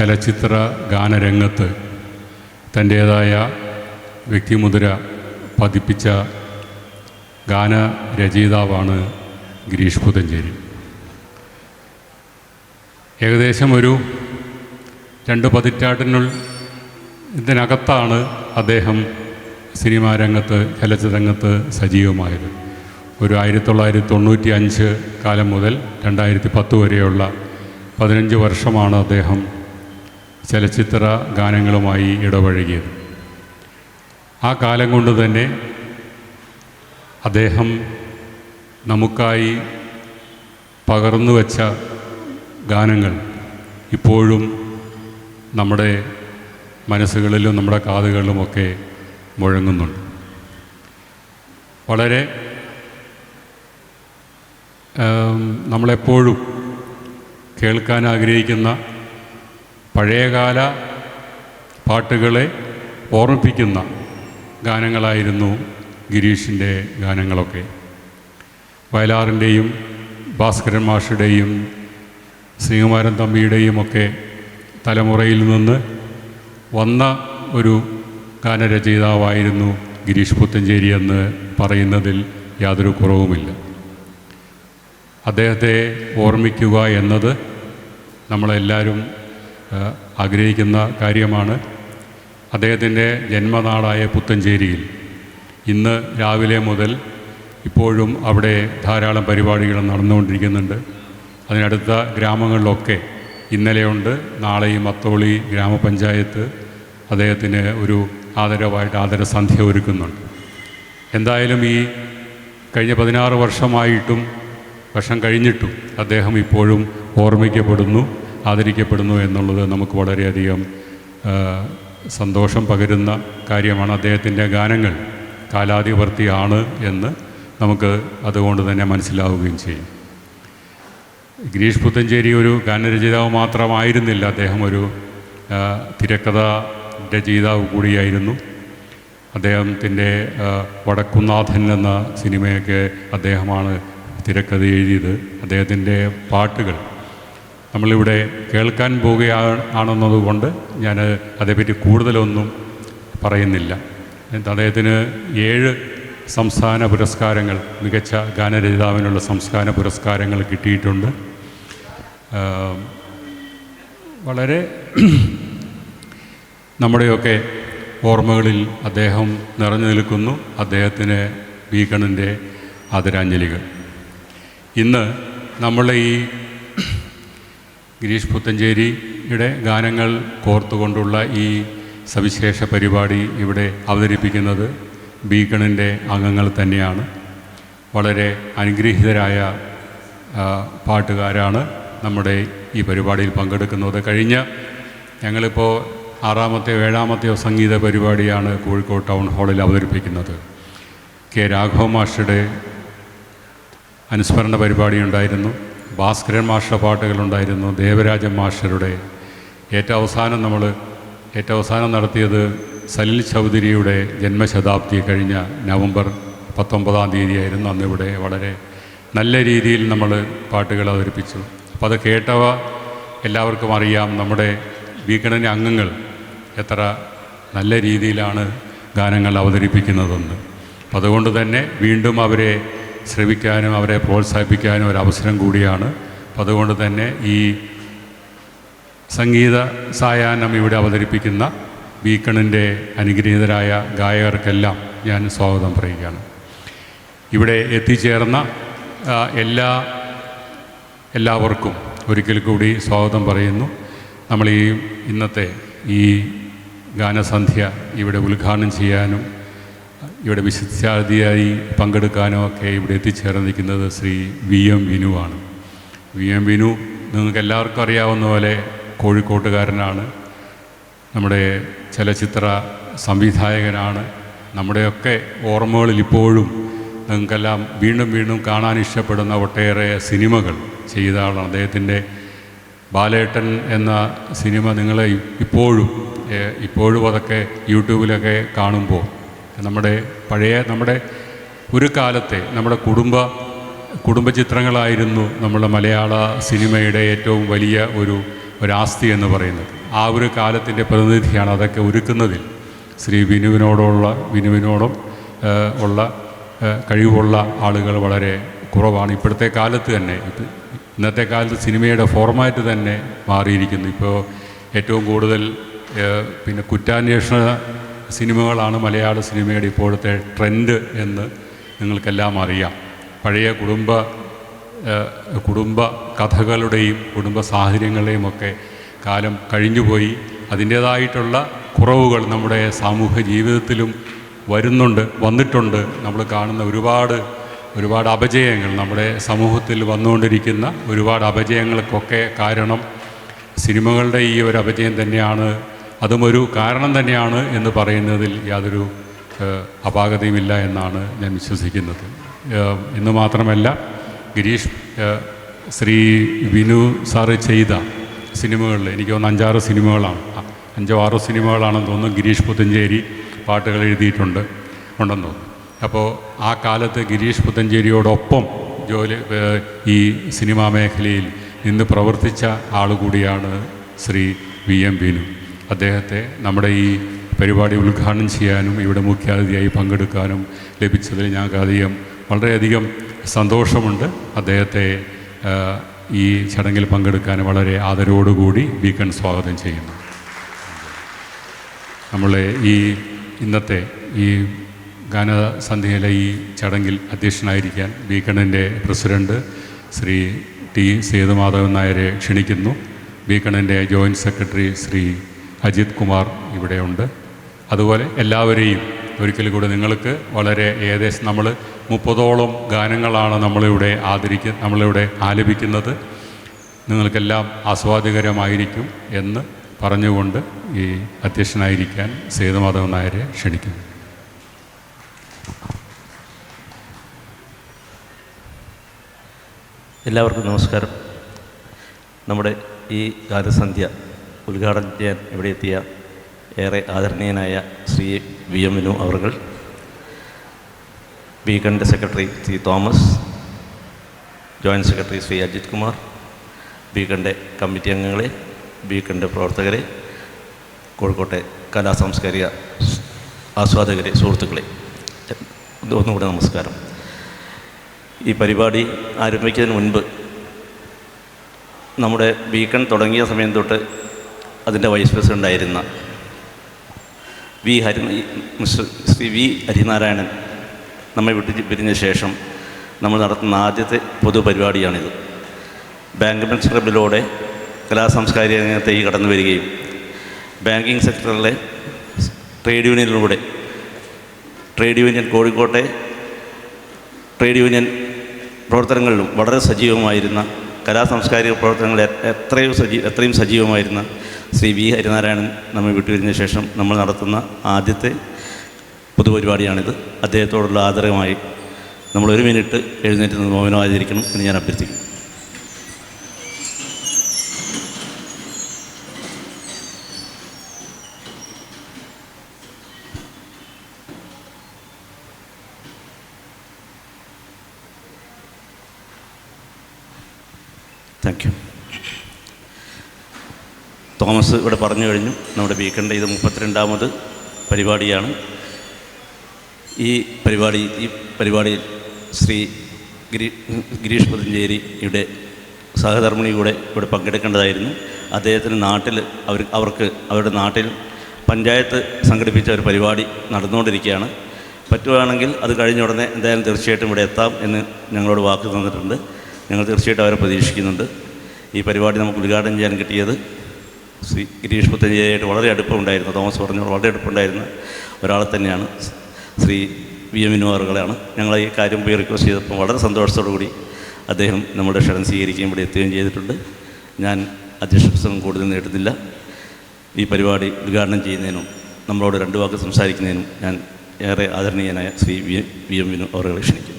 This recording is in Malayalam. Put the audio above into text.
ചലച്ചിത്ര ഗാനരംഗത്ത് തന്റേതായ വ്യക്തിമുദ്ര പതിപ്പിച്ച ഗാനരചയിതാവാണ് ഗിരീഷ് പുതഞ്ചേരി. ഏകദേശം ഒരു രണ്ട് പതിറ്റാണ്ടിനുൾ ഇതിനകത്താണ് അദ്ദേഹം സിനിമാ രംഗത്ത് ചലച്ചിത്ര രംഗത്ത് സജീവമായത്. ഒരു ആയിരത്തി തൊള്ളായിരത്തി തൊണ്ണൂറ്റി അഞ്ച് കാലം മുതൽ രണ്ടായിരത്തി പത്ത് വരെയുള്ള പതിനഞ്ച് വർഷമാണ് അദ്ദേഹം ചലച്ചിത്ര ഗാനങ്ങളുമായി ഇടപഴകിയത്. ആ കാലം കൊണ്ട് തന്നെ അദ്ദേഹം നമുക്കായി പകർന്നു വച്ച ഗാനങ്ങൾ ഇപ്പോഴും നമ്മുടെ മനസ്സുകളിലും നമ്മുടെ കാതുകളിലുമൊക്കെ മുഴങ്ങുന്നുണ്ട്. വളരെ നമ്മളെപ്പോഴും കേൾക്കാൻ ആഗ്രഹിക്കുന്ന പഴയകാല പാട്ടുകളെ ഓർമ്മിപ്പിക്കുന്ന ഗാനങ്ങളായിരുന്നു ഗിരീഷിന്റെ ഗാനങ്ങളൊക്കെ. വയലാറിന്റെയും ഭാസ്കരൻ മാഷുടെയും ശ്രീകുമാരൻ തമ്പിയുടെയും ഒക്കെ തലമുറയിൽ നിന്ന് വന്ന ഒരു ഗാനരചയിതാവായിരുന്നു ഗിരീഷ് പുത്തഞ്ചേരി എന്ന് പറയുന്നതിൽ യാതൊരു കുറവുമില്ല. അദ്ദേഹത്തെ ഓർമ്മിക്കുക എന്നത് നമ്മളെല്ലാവരും ആഗ്രഹിക്കുന്ന കാര്യമാണ്. അദ്ദേഹത്തിന്റെ ജന്മനാടായ പുത്തഞ്ചേരിയിൽ. ഇന്ന് രാവിലെ മുതൽ ഇപ്പോഴും അവിടെ ധാരാളം പരിപാടികൾ നടന്നുകൊണ്ടിരിക്കുന്നുണ്ട്. അതിനടുത്ത ഗ്രാമങ്ങളിലൊക്കെ ഇന്നലെയുണ്ട് നാളെയും അത്തോളി ഗ്രാമപഞ്ചായത്ത് അദ്ദേഹത്തിന് ഒരു ആദരവായിട്ട് ആദരസന്ധ്യ ഒരുക്കുന്നുണ്ട്. എന്തായാലും ഈ കഴിഞ്ഞ പതിനാറ് വർഷമായിട്ടും വർഷം കഴിഞ്ഞിട്ടും അദ്ദേഹം ഇപ്പോഴും ഓർമ്മിക്കപ്പെടുന്നു. ആദരിക്കപ്പെടുന്നു എന്നുള്ളത് നമുക്ക് വളരെയധികം സന്തോഷം പകരുന്ന കാര്യമാണ്. അദ്ദേഹത്തിന്റെ ഗാനങ്ങൾ കാലാധിപർത്തിയാണ് എന്ന് നമുക്ക് അതുകൊണ്ട് തന്നെ മനസ്സിലാവുകയും ചെയ്യും. ഗിരീഷ് പുത്തഞ്ചേരി ഒരു ഗാനരചയിതാവ് മാത്രമായിരുന്നില്ല. അദ്ദേഹം ഒരു തിരക്കഥ രചയിതാവ് കൂടിയായിരുന്നു. അദ്ദേഹത്തിന്റെ വടക്കുന്നാഥൻ എന്ന സിനിമയൊക്കെ അദ്ദേഹമാണ് തിരക്കഥ എഴുതിയത്. അദ്ദേഹത്തിന്റെ പാട്ടുകൾ നമ്മളിവിടെ കേൾക്കാൻ പോകുകയാണെന്നതുകൊണ്ട് ഞാൻ അതേപ്പറ്റി കൂടുതലൊന്നും പറയുന്നില്ല. അദ്ദേഹത്തിന് ഏഴ് സംസ്ഥാന പുരസ്കാരങ്ങൾ മികച്ച ഗാനരചിതാവിനുള്ള സംസ്ഥാന പുരസ്കാരങ്ങൾ കിട്ടിയിട്ടുണ്ട്. വളരെ നമ്മുടെയൊക്കെ ഓർമ്മകളിൽ അദ്ദേഹം നിറഞ്ഞു നിൽക്കുന്നു. അദ്ദേഹത്തിന് ബീക്കണിന്റെ ആദരാഞ്ജലികൾ. ഇന്ന് നമ്മളെ ഈ ഗിരീഷ് പുത്തഞ്ചേരിയുടെ ഗാനങ്ങൾ കോർത്തുകൊണ്ടുള്ള ഈ സവിശേഷ പരിപാടി ഇവിടെ അവതരിപ്പിക്കുന്നത് ബീക്കണിന്റെ അംഗങ്ങൾ തന്നെയാണ്. വളരെ അനുഗ്രഹീതരായ പാട്ടുകാരാണ് നമ്മുടെ ഈ പരിപാടിയിൽ പങ്കെടുക്കുന്നത്. കഴിഞ്ഞ ഞങ്ങളിപ്പോൾ ആറാമത്തെയോ ഏഴാമത്തെയോ സംഗീത പരിപാടിയാണ് കോഴിക്കോട് ടൗൺ ഹാളിൽ അവതരിപ്പിക്കുന്നത്. കെ രാഘവ മാഷയുടെ അനുസ്മരണ പരിപാടി ഉണ്ടായിരുന്നു. ഭാസ്കരൻ മാഷ പാട്ടുകളുണ്ടായിരുന്നു ദേവരാജൻ മാഷരുടെ. ഏറ്റവും അവസാനം നമ്മൾ ഏറ്റവും അവസാനം നടത്തിയത് സലിൽ ചൗധരിയുടെ ജന്മശതാബ്ദി കഴിഞ്ഞ നവംബർ പത്തൊമ്പതാം തീയതിയായിരുന്നു അന്നിവിടെ വളരെ നല്ല രീതിയിൽ നമ്മൾ പാട്ടുകൾ അവതരിപ്പിച്ചു. അപ്പോൾ അത് കേട്ടവ എല്ലാവർക്കും അറിയാം നമ്മുടെ വീക്കണിന്റെ അംഗങ്ങൾ എത്ര നല്ല രീതിയിലാണ് ഗാനങ്ങൾ അവതരിപ്പിക്കുന്നതെന്ന്. അതുകൊണ്ട് തന്നെ വീണ്ടും അവരെ ശ്രവിക്കാനും അവരെ പ്രോത്സാഹിപ്പിക്കാനും അവസരം കൂടിയാണ്. അപ്പം അതുകൊണ്ട് തന്നെ ഈ സംഗീത സായാഹ്നം ഇവിടെ അവതരിപ്പിക്കുന്ന ബീക്കണിന്റെ അനുഗ്രഹീതരായ ഗായകർക്കെല്ലാം ഞാൻ സ്വാഗതം പറയുകയാണ്. ഇവിടെ എത്തിച്ചേർന്ന എല്ലാ എല്ലാവർക്കും ഒരിക്കൽ കൂടി സ്വാഗതം പറയുന്നു. നമ്മൾ ഈ ഇന്നത്തെ ഈ ഗാനസന്ധ്യ ഇവിടെ ഉദ്ഘാടനം ചെയ്യാനും ഇവിടെ വിശിഷ്ടാതിഥിയായി പങ്കെടുക്കാനോ ഒക്കെ ഇവിടെ എത്തിച്ചേർന്നിരിക്കുന്നത് ശ്രീ വി എം വിനുവാണ് വി എം വിനു നിങ്ങൾക്ക് എല്ലാവർക്കും അറിയാവുന്ന പോലെ കോഴിക്കോട്ടുകാരനാണ്. നമ്മുടെ ചലച്ചിത്ര സംവിധായകനാണ്. നമ്മുടെയൊക്കെ ഓർമ്മകളിൽ ഇപ്പോഴും നിങ്ങൾക്കെല്ലാം വീണ്ടും വീണ്ടും കാണാൻ ഇഷ്ടപ്പെടുന്ന ഒട്ടേറെ സിനിമകൾ ചെയ്ത ആളാണ്. അദ്ദേഹത്തിന്റെ ബാലേട്ടൻ എന്ന സിനിമ നിങ്ങളെ ഇപ്പോഴും ഇപ്പോഴും അതൊക്കെ യൂട്യൂബിലൊക്കെ കാണുമ്പോൾ നമ്മുടെ പഴയ നമ്മുടെ ഒരു കാലത്തെ നമ്മുടെ കുടുംബ കുടുംബ ചിത്രങ്ങളായിരുന്നു നമ്മുടെ മലയാള സിനിമയുടെ ഏറ്റവും വലിയ ഒരു ഒരാസ്തി എന്ന് പറയുന്നത്. ആ ഒരു കാലത്തിന്റെ പ്രതിനിധിയാണ് അതൊക്കെ ഒരുക്കുന്നതിൽ. ശ്രീ വിനുവിനോടുള്ള വിനുവിനോടും ഉള്ള കഴിവുള്ള ആളുകൾ വളരെ കുറവാണ്. ഇപ്പോഴത്തെ കാലത്ത് തന്നെ ഇന്നത്തെ കാലത്ത് സിനിമയുടെ ഫോർമാറ്റ് തന്നെ മാറിയിരിക്കുന്നു. ഇപ്പോൾ ഏറ്റവും കൂടുതൽ പിന്നെ കുറ്റാന്വേഷണ സിനിമകളാണ് മലയാള സിനിമയുടെ ഇപ്പോഴത്തെ ട്രെൻഡ് എന്ന് നിങ്ങൾക്കെല്ലാം അറിയാം. പഴയ കുടുംബ കുടുംബ കഥകളുടെയും കുടുംബ സാഹചര്യങ്ങളുടെയും ഒക്കെ കാലം കഴിഞ്ഞുപോയി. അതിന്റേതായിട്ടുള്ള കുറവുകൾ നമ്മുടെ സാമൂഹ്യ ജീവിതത്തിലും വരുന്നുണ്ട് വന്നിട്ടുണ്ട്. നമ്മൾ കാണുന്ന ഒരുപാട് ഒരുപാട് അപജയങ്ങൾ നമ്മുടെ സമൂഹത്തിൽ വന്നുകൊണ്ടിരിക്കുന്ന ഒരുപാട് അപജയങ്ങൾക്കൊക്കെ കാരണം സിനിമകളുടെ ഈ ഒരു അപജയം തന്നെയാണ് അതും ഒരു കാരണം തന്നെയാണ് എന്ന് പറയുന്നതിൽ യാതൊരു അപാകതയുമില്ല എന്നാണ് ഞാൻ വിശ്വസിക്കുന്നത്. എന്ന് മാത്രമല്ല ഗിരീഷ് ശ്രീ വിനു സാറ് ചെയ്ത സിനിമകളിൽ എനിക്ക് തോന്നുന്നു അഞ്ചാറ് സിനിമകളാണ്. അഞ്ചോ ആറോ സിനിമകളാണെന്ന് തോന്നുന്നു ഗിരീഷ് പുത്തഞ്ചേരി പാട്ടുകൾ എഴുതിയിട്ടുണ്ട് ഉണ്ടെന്ന് തോന്നുന്നു. അപ്പോൾ ആ കാലത്ത് ഗിരീഷ് പുത്തഞ്ചേരിയോടൊപ്പം ജോലി ഈ സിനിമാ മേഖലയിൽ നിന്ന് പ്രവർത്തിച്ച ആൾ കൂടിയാണ് ശ്രീ വി എം വിനു. അദ്ദേഹത്തെ നമ്മുടെ ഈ പരിപാടി ഉദ്ഘാടനം ചെയ്യാനും ഇവിടെ മുഖ്യാതിഥിയായി പങ്കെടുക്കാനും ലഭിച്ചതിൽ ഞങ്ങൾക്ക് അധികം വളരെയധികം സന്തോഷമുണ്ട്. അദ്ദേഹത്തെ ഈ ചടങ്ങിൽ പങ്കെടുക്കാൻ വളരെ ആദരവോടുകൂടി ബീക്കൺ സ്വാഗതം ചെയ്യുന്നു. നമ്മളെ ഈ ഇന്നത്തെ ഈ ഗാനസന്ധ്യയിലെ ഈ ചടങ്ങിൽ അധ്യക്ഷനായിരിക്കാൻ വീക്കണിന്റെ പ്രസിഡന്റ് ശ്രീ ടി സേതുമാധവൻ നായരെ ക്ഷണിക്കുന്നു. വീക്കണിന്റെ ജോയിന്റ് സെക്രട്ടറി ശ്രീ അജിത് കുമാർ ഇവിടെയുണ്ട്. അതുപോലെ എല്ലാവരെയും ഒരിക്കൽ കൂടി നിങ്ങൾക്ക് വളരെ ഏകദേശം നമ്മൾ മുപ്പതോളം ഗാനങ്ങളാണ് നമ്മളിവിടെ ആദരിക്ക നമ്മളിവിടെ ആലപിക്കുന്നത്. നിങ്ങൾക്കെല്ലാം ആസ്വാദികരമായിരിക്കും എന്ന് പറഞ്ഞുകൊണ്ട് ഈ അധ്യക്ഷനായിരിക്കാൻ സേതുമാധവൻ നായരെ ക്ഷണിക്കുന്നു. എല്ലാവർക്കും നമസ്കാരം. നമ്മുടെ ഈ ഗാനസന്ധ്യ ഉദ്ഘാടനം ചെയ്യാൻ ഇവിടെ എത്തിയ ഏറെ ആദരണീയനായ ശ്രീ വി എം വിനു അവർ ബീക്കണിന്റെ secretary Shri Thomas joint secretary Shri Ajith Kumar ബീക്കണിന്റെ committee അംഗങ്ങളെ ബീക്കണിന്റെ പ്രവർത്തകരെ കോഴിക്കോട്ടെ കലാ സാംസ്കാരിക ആസ്വാദകരെ സുഹൃത്തുക്കളെ ഒന്നുകൂടെ നമസ്കാരം. ഈ പരിപാടി ആരംഭിക്കുന്നതിന് മുൻപ് നമ്മുടെ ബീക്കൺ തുടങ്ങിയ സമയം തൊട്ട് അതിന്റെ വൈസ് പ്രസിഡന്റായിരുന്ന വി ഹരി ശ്രീ വി ഹരിനാരായണൻ നമ്മെ വിട്ട് പിരിഞ്ഞ ശേഷം നമ്മൾ നടത്തുന്ന ആദ്യത്തെ പൊതുപരിപാടിയാണിത്. ബാങ്ക് ക്ലബിലൂടെ കലാസാംസ്കാരിക രംഗത്തേക്ക് കടന്നു വരികയും ബാങ്കിങ് സെക്ടറിലെ ട്രേഡ് യൂണിയനിലൂടെ ട്രേഡ് യൂണിയൻ കോഴിക്കോട്ടെ ട്രേഡ് യൂണിയൻ പ്രവർത്തനങ്ങളിലും വളരെ സജീവമായിരുന്ന കലാസാംസ്കാരിക പ്രവർത്തനങ്ങളിൽ എത്രയും എത്രയോ സജീ എത്രയും സജീവമായിരുന്ന ശ്രീ വി ഹരിനാരായണൻ നമ്മൾ വിട്ടുപിരിഞ്ഞ ശേഷം നമ്മൾ നടത്തുന്ന ആദ്യത്തെ പൊതുപരിപാടിയാണിത്. അദ്ദേഹത്തോടുള്ള ആദരവുമായി നമ്മൾ ഒരു മിനിറ്റ് എഴുന്നേറ്റ് നിന്ന് മൗനമായിരിക്കണം എന്ന് ഞാൻ അഭ്യർത്ഥിക്കുന്നു. തോമസ് ഇവിടെ പറഞ്ഞു കഴിഞ്ഞു. നമ്മുടെ വീക്കെൻഡ് ഇത് മുപ്പത്തിരണ്ടാമത് പരിപാടിയാണ്. ഈ പരിപാടി ഈ പരിപാടിയിൽ ശ്രീ ഗിരി ഗിരീഷ് പതഞ്ചേരിയുടെ സഹധർമ്മിണി കൂടെ ഇവിടെ പങ്കെടുക്കേണ്ടതായിരുന്നു. അദ്ദേഹത്തിന് നാട്ടിൽ അവർ അവർക്ക് അവരുടെ നാട്ടിൽ പഞ്ചായത്ത് സംഘടിപ്പിച്ച ഒരു പരിപാടി നടന്നുകൊണ്ടിരിക്കുകയാണ്. പറ്റുകയാണെങ്കിൽ അത് കഴിഞ്ഞ ഉടനെ എന്തായാലും തീർച്ചയായിട്ടും ഇവിടെ എത്താം എന്ന് ഞങ്ങളോട് വാക്ക് തന്നിട്ടുണ്ട്. ഞങ്ങൾ തീർച്ചയായിട്ടും അവരെ പ്രതീക്ഷിക്കുന്നുണ്ട്. ഈ പരിപാടി നമുക്ക് ഉദ്ഘാടനം ചെയ്യാൻ കിട്ടിയത് ശ്രീ ഗിരീഷ് പുത്തഞ്ചേരിയായിട്ട് വളരെ അടുപ്പമുണ്ടായിരുന്നു. തോമസ് പറഞ്ഞു വളരെ അടുപ്പമുണ്ടായിരുന്ന ഒരാളെ തന്നെയാണ്. ശ്രീ വി എം വിനുവാറുകളാണ് ഞങ്ങൾ ഈ കാര്യം പോയി റിക്വസ്റ്റ് ചെയ്തപ്പോൾ വളരെ സന്തോഷത്തോടു കൂടി അദ്ദേഹം നമ്മുടെ ക്ഷണം സ്വീകരിക്കുകയും ഇവിടെ എത്തുകയും ചെയ്തിട്ടുണ്ട്. ഞാൻ അധ്യക്ഷ പ്രസംഗം കൂടുതൽ നേടുന്നില്ല. ഈ പരിപാടി ഉദ്ഘാടനം ചെയ്യുന്നതിനും നമ്മളോട് രണ്ട് വാക്ക് സംസാരിക്കുന്നതിനും ഞാൻ ഏറെ ആദരണീയനായ Shri V V M Vinu അവരെ ക്ഷണിക്കുന്നു.